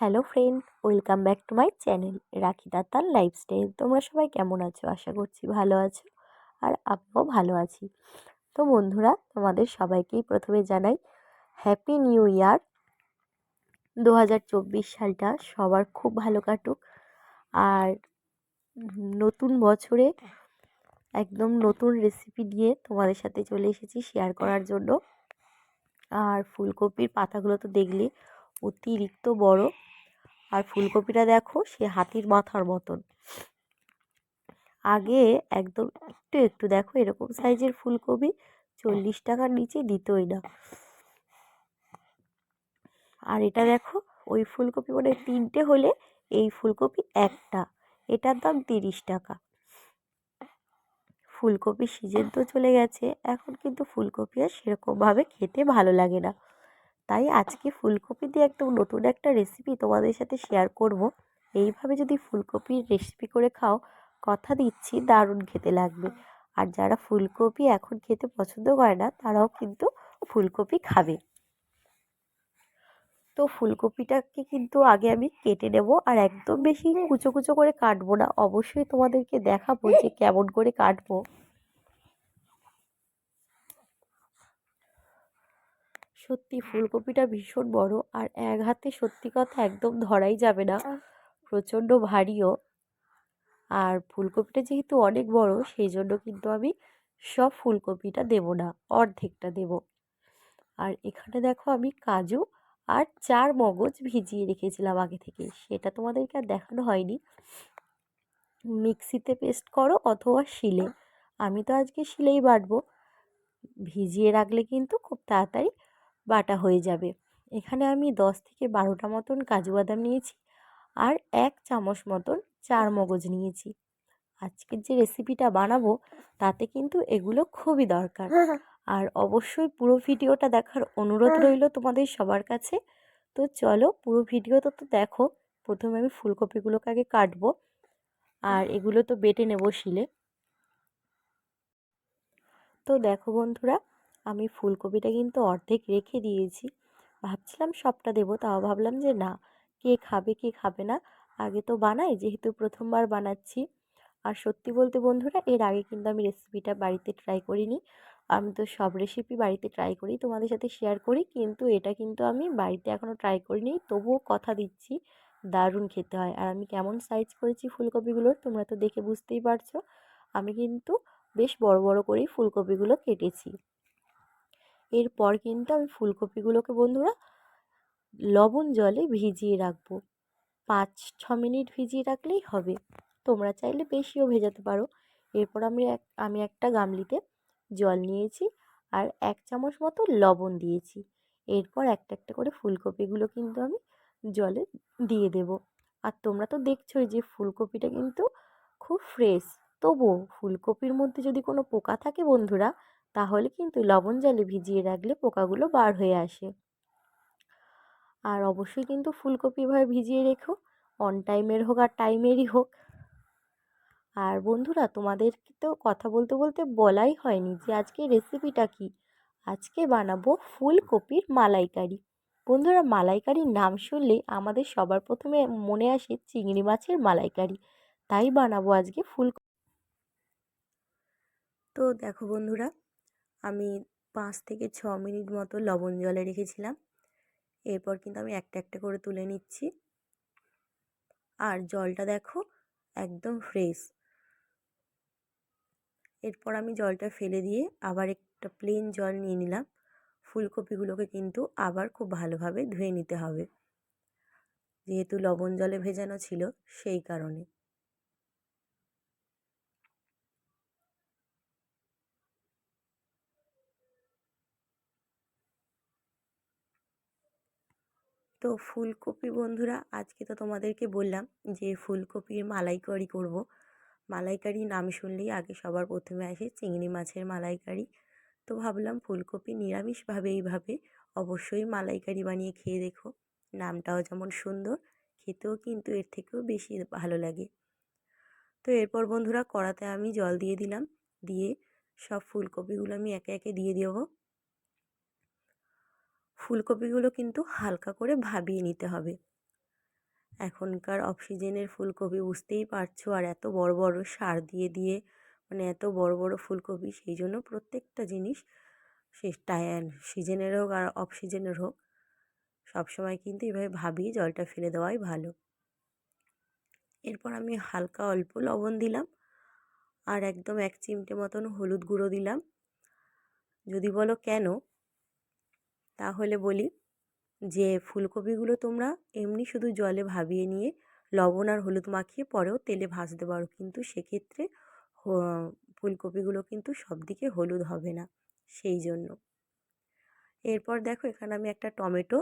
Hello friend, welcome back to my channel Rakhi দাতার lifestyle. তোমরা সবাই কেমন আছো? আশা করছি ভালো আছো আর আমিও ভালো আছি। তো বন্ধুরা, তোমাদের সবাইকেই প্রথমে জানাই হ্যাপি নিউ ইয়ার দু হাজার চব্বিশ সালটা সবার খুব ভালো কাটুক। আর নতুন বছরে একদম নতুন রেসিপি দিয়ে তোমাদের সাথে চলে এসেছি শেয়ার করার জন্য। আর ফুলকপির পাতাগুলো তো দেখলে অতিরিক্ত বড়। আর ফুলকপিটা দেখো, সে হাতির মাথার মতন। আগে একদম একটু একটু দেখো, এরকম সাইজের ফুলকপি চল্লিশ টাকার নিচে দিতই না। আর এটা দেখো, ওই ফুলকপি মানে তিনটে হলে এই ফুলকপি একটা। এটার দাম তিরিশ টাকা। ফুলকপি সিজন তো চলে গেছে, এখন কিন্তু ফুলকপি আর সেরকমভাবে খেতে ভালো লাগে না। তাই আজকে ফুলকপি দিয়ে একদম নতুন একটা রেসিপি তোমাদের সাথে শেয়ার করব। এইভাবে যদি ফুলকপির রেসিপি করে খাও, কথা দিচ্ছি, দারুণ খেতে লাগবে। আর যারা ফুলকপি এখন খেতে পছন্দ করে না, তারাও কিন্তু ফুলকপি খাবে। তো ফুলকপিটাকে কিন্তু আগে আমি কেটে নেব আর একদম বেশি কুচো কুচো করে কাটবো না। অবশ্যই তোমাদেরকে দেখাবো যে কেমন করে কাটবো। সত্যি ফুলকপিটা ভীষণ বড় আর এক হাতে সত্যি কথা একদম ধরাই যাবে না। প্রচণ্ড ভারীও। আর ফুলকপিটা যেহেতু অনেক বড় সেই জন্য কিন্তু আমি সব ফুলকপিটা দেব না অর্ধেকটা দেব। আর এখানে দেখো আমি কাজু আর চার মগজ ভিজিয়ে রেখেছিলাম আগে থেকে সেটা তোমাদেরকে আর দেখানো হয়নি। মিক্সিতে পেস্ট করো অথবা শিলে। আমি তো আজকে শিলেই বাটবো। ভিজিয়ে রাখলে কিন্তু খুব তাড়াতাড়ি বাটা হয়ে যাবে। এখানে আমি দশ থেকে বারোটা মতন কাজু বাদাম নিয়েছি আর এক চামচ মতন চার মগজ নিয়েছি। আজকের যে রেসিপিটা বানাবো তাতে কিন্তু এগুলো খুবই দরকার। আর অবশ্যই পুরো ভিডিওটা দেখার অনুরোধ রইল তোমাদের সবার কাছে। তো চলো পুরো ভিডিওটা তো দেখো। প্রথমে আমি ফুলকপিগুলোকে আগে কাটবো আর এগুলো তো বেটে নেব শিলে। তো দেখো বন্ধুরা আমি ফুলকপিটা কিন্তু অর্ধেক রেখে দিয়েছি। ভাবছিলাম সবটা দেবো, তাও ভাবলাম যে না, কে খাবে কে খাবে না। আগে তো বানাই, যেহেতু প্রথমবার বানাচ্ছি। আর সত্যি বলতে বন্ধুরা, এর আগে কিন্তু আমি রেসিপিটা বাড়িতে ট্রাই করিনি। আমি তো সব রেসিপি বাড়িতে ট্রাই করি, তোমাদের সাথে শেয়ার করি, কিন্তু এটা কিন্তু আমি বাড়িতে এখনও ট্রাই করিনি। তবুও কথা দিচ্ছি, দারুণ খেতে হয়। আর আমি কেমন সাইজ করেছি ফুলকপিগুলোর, তোমরা তো দেখে বুঝতেই পারছ। আমি কিন্তু বেশ বড় বড় করেই ফুলকপিগুলো কেটেছি। এরপর কিন্তু আমি ফুলকপিগুলোকে বন্ধুরা লবণ জলে ভিজিয়ে রাখব। পাঁচ, ছ মিনিট ভিজিয়ে রাখলেই হবে। তোমরা চাইলে বেশিও ভেজাতে পারো। এরপর আমি এক, আমি একটা গামলিতে জল নিয়েছি আর এক চামচ মতো লবণ দিয়েছি। এরপর একটা একটা করে ফুলকপিগুলো কিন্তু আমি জলে দিয়ে দেব। আর তোমরা তো দেখছোই যে ফুলকপিটা কিন্তু খুব ফ্রেশ। তবুও ফুলকপির মধ্যে যদি কোনো পোকা থাকে বন্ধুরা তাহলে কিন্তু লবণ জলে ভিজিয়ে রাখলে পোকাগুলো বার হয়ে আসে। আর অবশ্যই কিন্তু ফুলকপি এভাবে ভিজিয়ে রেখো অন টাইমের হোক আর টাইমেরই হোক। আর বন্ধুরা তোমাদেরকে তো কথা বলতে বলতে বলাই হয়নি যে আজকে রেসিপিটা কি? আজকে বানাবো ফুলকপির মালাইকারি। বন্ধুরা, মালাইকারির নাম শুনলে আমাদের সবার প্রথমে মনে আসে চিংড়ি মাছের মালাইকারি। তাই বানাবো আজকে ফুল তো দেখো বন্ধুরা আমি পাঁচ থেকে ছ মিনিট মতো লবণ জলে রেখেছিলাম। এরপর কিন্তু আমি একটা একটা করে তুলে নিচ্ছি। আর জলটা দেখো, একদম ফ্রেশ এরপর আমি জলটা ফেলে দিয়ে আবার একটা প্লেন জল নিয়ে নিলাম। ফুলকপিগুলোকে কিন্তু আবার খুব ভালোভাবে ধুয়ে নিতে হবে। যেহেতু লবণ জলে ভেজানো ছিল, সেই কারণে। তো ফুলকপি বন্ধুরা, আজকে তো তোমাদেরকে বললাম যে ফুলকপির মালাইকারি করব। মালাইকারি নাম শুনলেই আগে সবার প্রথমে আসে চিংড়ি মাছের মালাইকারি। তো ভাবলাম ফুলকপি নিরামিষভাবে এইভাবে অবশ্যই মালাইকারি বানিয়ে খেয়ে দেখো। নামটাও যেমন সুন্দর, খেতেও কিন্তু এর থেকেও বেশি ভালো লাগে। তো এরপর বন্ধুরা কড়াতে আমি জল দিয়ে দিলাম, দিয়ে সব ফুলকপিগুলো আমি একে একে দিয়ে দেবো। ফুলকপিগুলো কিন্তু হালকা করে ভাবিয়ে নিতে হবে। এখনকার অক্সিজেনের ফুলকপি বুঝতেই পারছ, আর এত বড় বড় সার দিয়ে দিয়ে মানে এত বড় বড় ফুলকপি, সেই জন্য প্রত্যেকটা জিনিস সে টায়ান সিজনের হোক আর অফ সিজনের হোক, সবসময় কিন্তু এভাবে ভাবিয়ে জলটা ফেলে দেওয়াই ভালো। এরপর আমি হালকা অল্প লবণ দিলাম, আর একদম এক চিমটে মতন হলুদ গুঁড়ো দিলাম। যদি বলো কেন তাহলে বলি যে, ফুলকপিগুলো তোমরা এমনি শুধু জলে ভাবিয়ে নিয়ে লবণ আর হলুদ মাখিয়ে পরেও তেলে ভাজতে পারো। কিন্তু সেক্ষেত্রে ফুলকপিগুলো কিন্তু সব দিকে হলুদ হবে না, সেই জন্য। এরপর দেখো, এখানে আমি একটা টমেটো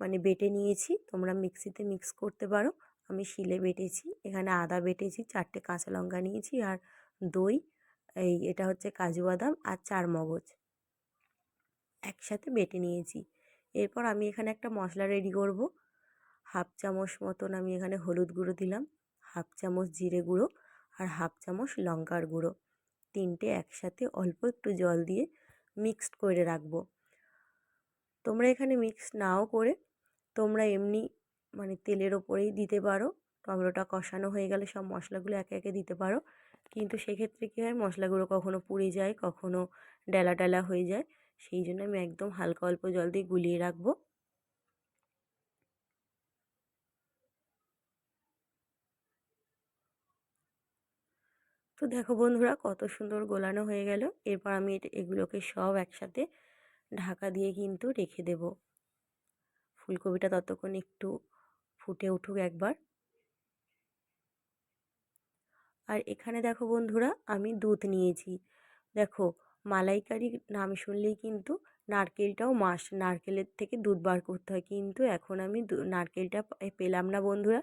মানে বেটে নিয়েছি, তোমরা মিক্সিতে মিক্স করতে পারো। আমি শিলে বেটেছি, এখানে আদা বেটেছি, চারটে কাঁচা লঙ্কা নিয়েছি আর দই, এই এটা হচ্ছে কাজু বাদাম আর চার মগজ একসাথে বেটে নিয়েছি। এরপর আমি এখানে একটা মশলা রেডি করব। হাফ চামচ মতন আমি এখানে হলুদ গুঁড়ো দিলাম, হাফ চামচ জিরে গুঁড়ো আর হাফ চামচ লঙ্কার গুঁড়ো। তিনটে একসাথে অল্প একটু জল দিয়ে মিক্সড করে রাখব। তোমরা এখানে মিক্স নাও করে তোমরা এমনি মানে তেলের ওপরেই দিতে পারো। টমেটোটা কষানো হয়ে গেলে সব মশলাগুলো একে একে দিতে পারো। কিন্তু সেক্ষেত্রে কী হয়, মশলাগুলো কখনো পুড়ে যায়, কখনো ডেলা ডেলা হয়ে যায়। সেই জন্য আমি একদম হালকা অল্প জল দিয়ে গুলিয়ে রাখব। তো দেখো বন্ধুরা, কত সুন্দর গোলানো হয়ে গেল। এরপর আমি এগুলোকে সব একসাথে ঢাকা দিয়ে কিন্তু রেখে দেব। ফুলকপিটা ততক্ষণ একটু ফুটে উঠুক একবার। আর এখানে দেখো বন্ধুরা, আমি দুধ নিয়েছি। দেখো মালাইকারি নাম শুনলেই কিন্তু নারকেলটাও মাস নারকেলের থেকে দুধ বার করতে হয়। কিন্তু এখন আমি নারকেলটা পেলাম না বন্ধুরা।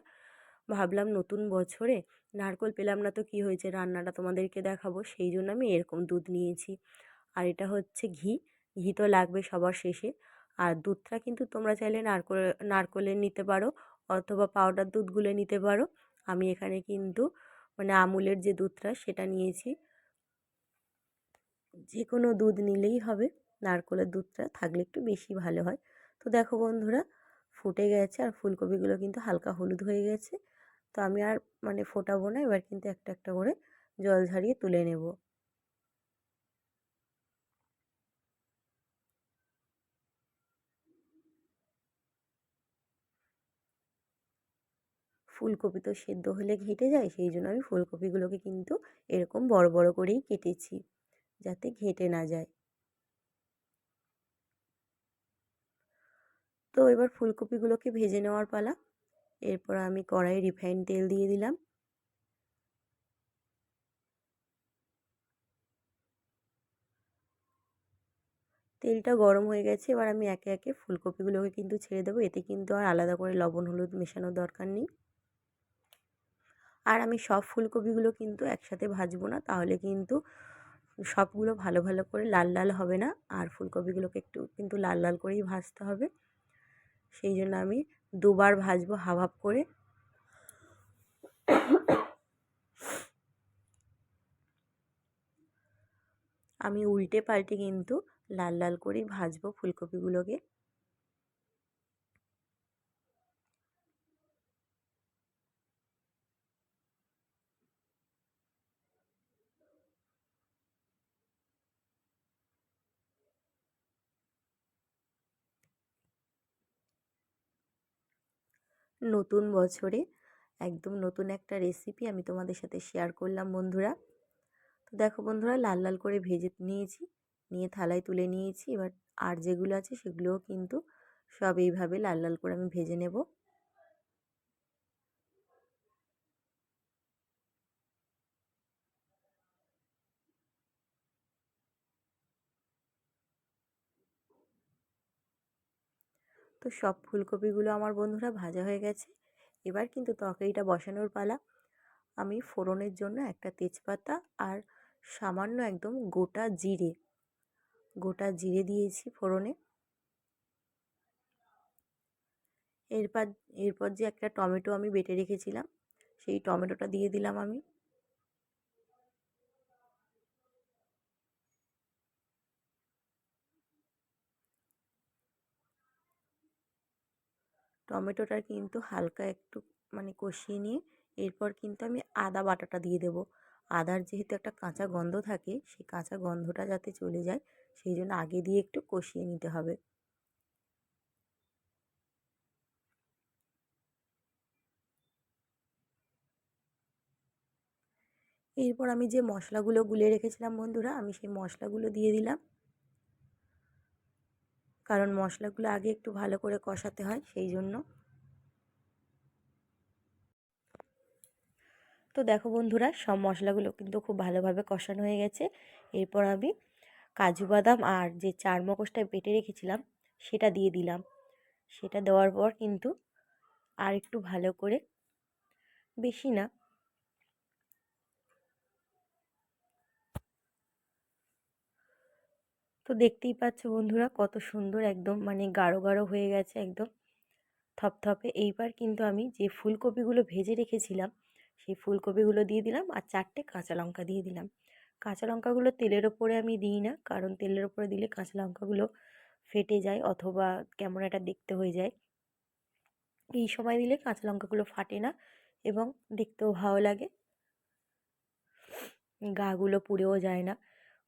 ভাবলাম নতুন বছরে নারকেল পেলাম না তো কি হয়েছে? রান্নাটা তোমাদেরকে দেখাবো। সেই জন্য আমি এরকম দুধ নিয়েছি। আর এটা হচ্ছে ঘি। ঘি তো লাগবে সবার শেষে। আর দুধটা কিন্তু তোমরা চাইলে নারকোল নারকোলের নিতে পারো অথবা পাউডার দুধ গুলে নিতে পারো। আমি এখানে কিন্তু মানে আমুলের যে দুধটা সেটা নিয়েছি। যে কোনো দুধ নিলেই হবে। নারকোলের দুধটা থাকলে একটু বেশি ভালো হয়। তো দেখো বন্ধুরা, ফুটে গেছে আর ফুলকপিগুলো কিন্তু হালকা হলুদ হয়ে গেছে। তো আমি আর মানে ফোটাবো না, এবার কিন্তু একটা একটা করে জল ঝারিয়ে তুলে নেব। ফুলকপি তো সেদ্ধ হলে ঘেটে যায়, সেই জন্য আমি ফুলকপিগুলোকে কিন্তু এরকম বড় বড় করেই কেটেছি। যাতে ঘেটে না যায়। তো এবার ফুলকপিগুলোকে ভেজে নেওয়ার পালা। এরপর আমি কড়াই রিফাইন তেল দিয়ে দিলাম। তেলটা গরম হয়ে গেছে, এবার আমি একে একে ফুলকপিগুলোকে কিন্তু ছেড়ে দেবো। এতে কিন্তু আর আলাদা করে লবণ, হলুদ মেশানোর দরকার নেই। আর আমি সব ফুলকপিগুলো কিন্তু একসাথে ভাজবো না, তাহলে কিন্তু সবগুলো ভালো ভালো করে লাল লাল হবে না। আর ফুলকপিগুলোকে একটু কিন্তু লাল লাল করেই ভাজতে হবে। সেই জন্য আমি দুবার ভাজবো হাফ করে। আমি উল্টে পাল্টে কিন্তু লাল লাল করেই ভাজবো ফুলকপিগুলোকে। নতুন বছরে একদম নতুন একটা রেসিপি আমি তোমাদের সাথে শেয়ার করলাম বন্ধুরা। তো দেখো বন্ধুরা, লাল লাল করে ভেজে নিয়েছি, নিয়ে থালায় তুলে নিয়েছি। এবার আর যেগুলো আছে সেগুলোও কিন্তু সব এইভাবে লাল লাল করে আমি ভেজে নেব। তো সব ফুলকপিগুলো আমার বন্ধুরা ভাজা হয়ে গেছে। এবার কিন্তু তরকারিটা বসানোর পালা। আমি ফোড়নের জন্য একটা তেজপাতা আর সামান্য একদম গোটা জিরে গোটা জিরে দিয়েছি ফোড়নে। এরপর এরপর যে একটা টমেটো আমি বেটে রেখেছিলাম, সেই টমেটোটা দিয়ে দিলাম আমি। টমেটোটা কিন্তু হালকা একটু মানে কষিয়ে নিয়ে এরপর কিন্তু আমি আদা বাটাটা দিয়ে দেব। আদার যেহেতু একটা কাঁচা গন্ধ থাকে, সেই কাঁচা গন্ধটা যাতে চলে যায়, সেই জন্য আগে দিয়ে একটু কষিয়ে নিতে হবে। এরপর আমি যে মশলাগুলো গুলে রেখেছিলাম বন্ধুরা, আমি সেই মশলাগুলো দিয়ে দিলাম। কারণ মশলাগুলো আগে একটু ভালো করে কষাতে হয়, সেই জন্য। তো দেখো বন্ধুরা, সব মশলাগুলো কিন্তু খুব ভালোভাবে কষানো হয়ে গেছে। এরপর আমি কাজু বাদাম আর যে চার মগজটা বেটে রেখেছিলাম, সেটা দিয়ে দিলাম। সেটা দেওয়ার পর কিন্তু আর একটু ভালো করে, বেশি না তো দেখতেই পাচ্ছ বন্ধুরা কত সুন্দর একদম মানে গাঢ় গাঢ় হয়ে গেছে একদম। থপথপে এইবার কিন্তু আমি যে ফুলকপিগুলো ভেজে রেখেছিলাম, সেই ফুলকপিগুলো দিয়ে দিলাম আর চারটে কাঁচা লঙ্কা দিয়ে দিলাম। কাঁচা লঙ্কাগুলো তেলের ওপরে আমি দিই না, কারণ তেলের ওপরে দিলে কাঁচা লঙ্কাগুলো ফেটে যায় অথবা কেমন একটা দেখতে হয়ে যায়। এই সময় দিলে কাঁচা লঙ্কাগুলো ফাটে না এবং দেখতেও ভালো লাগে। গাগুলো পুড়েও যায় না।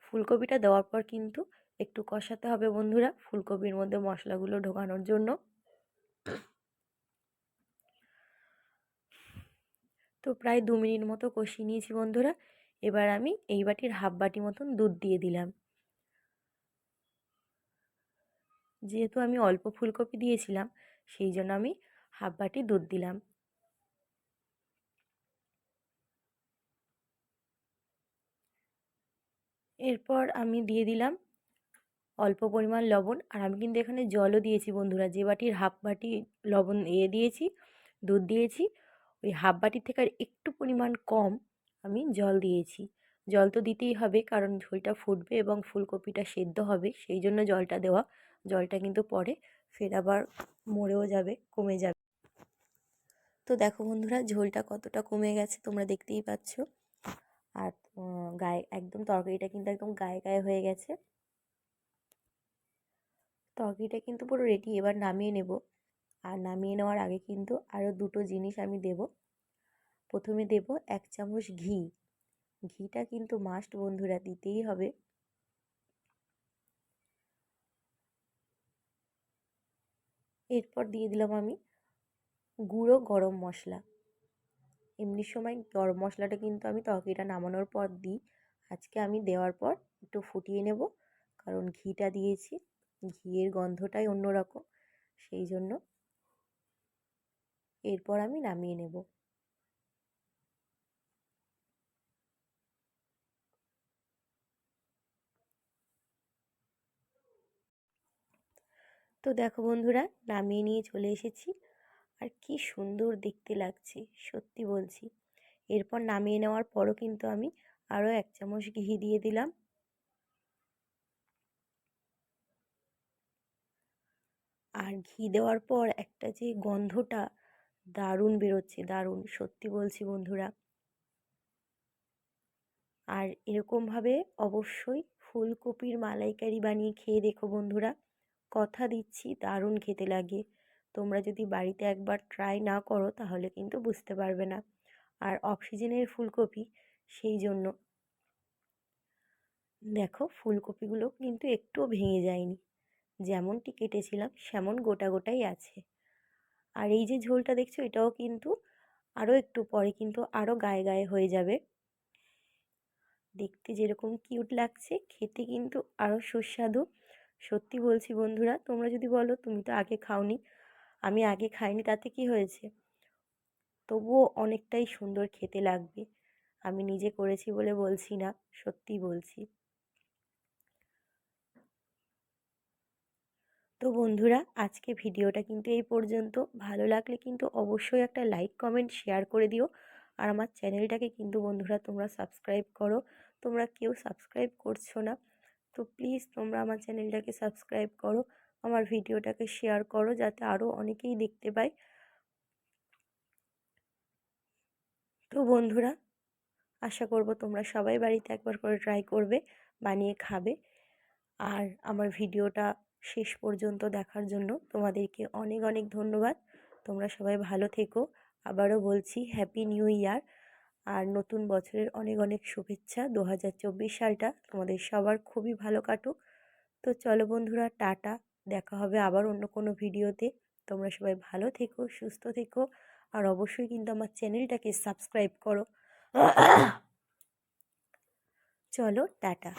ফুলকপিটা দেওয়ার পর কিন্তু একটু কষাতে হবে বন্ধুরা ফুলকপির মধ্যে মশলাগুলো ঢোকানোর জন্য। তো প্রায় দু মিনিট মতো কষিয়ে নিয়েছি বন্ধুরা। এবার আমি এই বাটির হাফ বাটি মতন দুধ দিয়ে দিলাম। যেহেতু আমি অল্প ফুলকপি দিয়েছিলাম, সেই জন্য আমি হাফ বাটি দুধ দিলাম। এরপর আমি দিয়ে দিলাম অল্প পরিমাণ লবণ। আর আমি কিন্তু এখানে জলও দিয়েছি বন্ধুরা। যে বাটির হাফ বাটি লবণ এ দিয়েছি, দুধ দিয়েছি, ওই হাফ বাটির থেকে আর একটু পরিমাণ কম আমি জল দিয়েছি। জল তো দিতেই হবে, কারণ ঝোলটা ফুটবে এবং ফুলকপিটা সেদ্ধ হবে, সেই জন্য জলটা দেওয়া। জলটা কিন্তু পরে ফের আবার মরেও যাবে, কমে যাবে। তো দেখো বন্ধুরা, ঝোলটা কতটা কমে গেছে তোমরা দেখতেই পাচ্ছ। আর গায়ে, একদম তরকারিটা কিন্তু একদম গায়ে গায়ে হয়ে গেছে। তরকারিটা কিন্তু পুরো রেডি এবার নামিয়ে নেব। আর নামিয়ে নেওয়ার আগে কিন্তু আরও দুটো জিনিস আমি দেব। প্রথমে দেব এক চামচ ঘি। ঘিটা কিন্তু মাস্ট বন্ধুরা, দিতেই হবে। এরপর দিয়ে দিলাম আমি গুঁড়ো গরম মশলা। এমনি সময় গরম মশলাটা কিন্তু আমি তরকারিটা নামানোর পর দিই। আজকে আমি দেওয়ার পর একটু ফুটিয়ে নেব, কারণ ঘিটা দিয়েছি। ঘিয়ের গন্ধটাই অন্যরকম, সেই জন্য এরপর আমি নামিয়ে নেব। তো দেখো বন্ধুরা, নামিয়ে নিয়ে চলে এসেছি। আর কি সুন্দর দেখতে লাগছে, সত্যি বলছি। এরপর নামিয়ে নেওয়ার পরও কিন্তু আমি আরও এক চামচ ঘি দিয়ে দিলাম। আর ঘি দেওয়ার পর একটা যে গন্ধটা দারুণ বেরোচ্ছে, দারুণ। সত্যি বলছি বন্ধুরা। আর এরকমভাবে অবশ্যই ফুলকপির মালাইকারি বানিয়ে খেয়ে দেখো বন্ধুরা। কথা দিচ্ছি, দারুণ খেতে লাগে। তোমরা যদি বাড়িতে একবার ট্রাই না করো, তাহলে কিন্তু বুঝতে পারবে না। আর অক্সিজেনের ফুলকপি, সেই জন্য। দেখো, ফুলকপিগুলো কিন্তু একটুও ভেঙে যায়নি। যেমনটি কেটেছিলাম, সেমন গোটা গোটাই আছে। আর এই যে ঝোলটা দেখছ, এটাও কিন্তু আরও একটু পরে কিন্তু আরও গায়ে গায়ে হয়ে যাবে। দেখতে যেরকম কিউট লাগছে, খেতে কিন্তু আরও সুস্বাদু। সত্যি বলছি বন্ধুরা, তোমরা যদি বলো, তুমি তো আগে খাওনি, আমি আগে খাইনি, তাতে কি হয়েছে? তবুও অনেকটাই সুন্দর খেতে লাগবে। আমি নিজে করেছি বলে বলছি না, সত্যি বলছি। তো বন্ধুরা, আজকে ভিডিওটা কিন্তু এই পর্যন্ত। ভালো লাগলে কিন্তু অবশ্যই একটা লাইক কমেন্ট শেয়ার করে দিও। আর আমার চ্যানেলটাকে কিন্তু বন্ধুরা তোমরা সাবস্ক্রাইব করো। তোমরা কেউ সাবস্ক্রাইব করছ না, তো প্লিজ তোমরা আমার চ্যানেলটাকে সাবস্ক্রাইব করো, আমার ভিডিওটাকে শেয়ার করো যাতে আরও অনেকেই দেখতে পায়। তো বন্ধুরা, আশা করব তোমরা সবাই বাড়িতে একবার করে ট্রাই করবে, বানিয়ে খাবে। আর আমার ভিডিওটা শেষ পর্যন্ত দেখার জন্য তোমাদেরকে অনেক অনেক ধন্যবাদ। তোমরা সবাই ভালো থেকো। আবারও বলছি হ্যাপি নিউ ইয়ার আর নতুন বছরের অনেক অনেক শুভেচ্ছা। দু হাজার চব্বিশ সালটা তোমাদের সবার খুবই ভালো কাটুক। তো চলো বন্ধুরা, টাটা। দেখা হবে আবার অন্য কোনো ভিডিওতে। তোমরা সবাই ভালো থেকো, সুস্থ থেকো। আর অবশ্যই কিন্তু আমার চ্যানেলটাকে সাবস্ক্রাইব করো। চলো, টাটা।